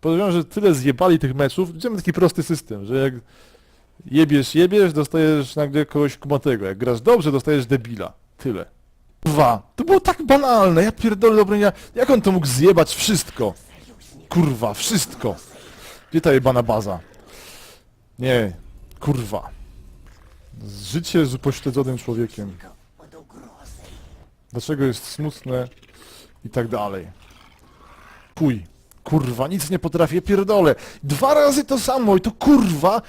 Podejrzewam, że tyle zjebali tych meczów, gdzie taki prosty system, że jak jebiesz, jebiesz, dostajesz nagle kogoś kumatego. Jak grasz dobrze, dostajesz debila. Tyle. Dwa. To było tak banalne, ja pierdolę Dobrynia. Jak on to mógł zjebać wszystko? Kurwa, wszystko. Gdzie ta jebana baza? Nie, kurwa. Życie z upośledzonym człowiekiem. Dlaczego jest smutne i tak dalej. Chuj. Kurwa, nic nie potrafię, pierdolę. Dwa razy to samo i to kurwa,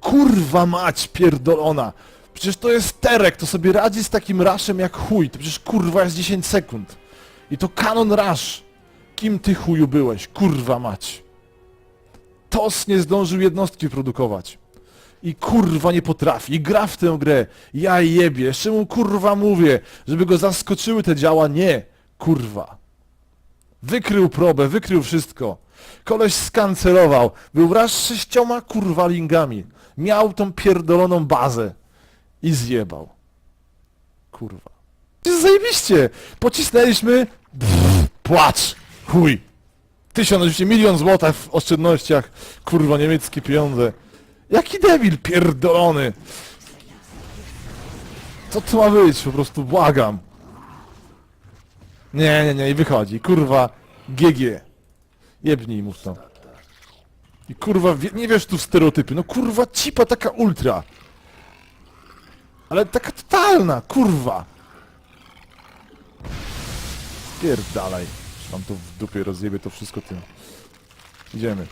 kurwa mać pierdolona. Przecież to jest Terek, to sobie radzi z takim raszem jak chuj. To przecież kurwa jest 10 sekund. I to kanon rasz. Kim ty chuju byłeś? Kurwa mać. TOS nie zdążył jednostki produkować. I kurwa nie potrafi. I gra w tę grę. Ja jebie. Jeszcze mu kurwa mówię, żeby go zaskoczyły te działa. Nie. Kurwa. Wykrył probę, wykrył wszystko. Koleś skancelował. Był wraz z sześcioma kurwa lingami. Miał tą pierdoloną bazę. I zjebał. Kurwa. Zajebiście. Pocisnęliśmy. Pff, płacz. Chuj. Tysiąc, oczywiście milion złotych w oszczędnościach. Kurwa, niemieckie pieniądze. Jaki debil pierdolony. Co to ma być? Po prostu błagam. Nie, nie, nie, i wychodzi. Kurwa, GG. Jebnij mu to. I kurwa, wie, nie wiesz tu stereotypy. No kurwa, cipa taka ultra. Ale taka totalna, kurwa. Pierdalaj. Mam to w dupie, rozjebie to wszystko tym. Idziemy.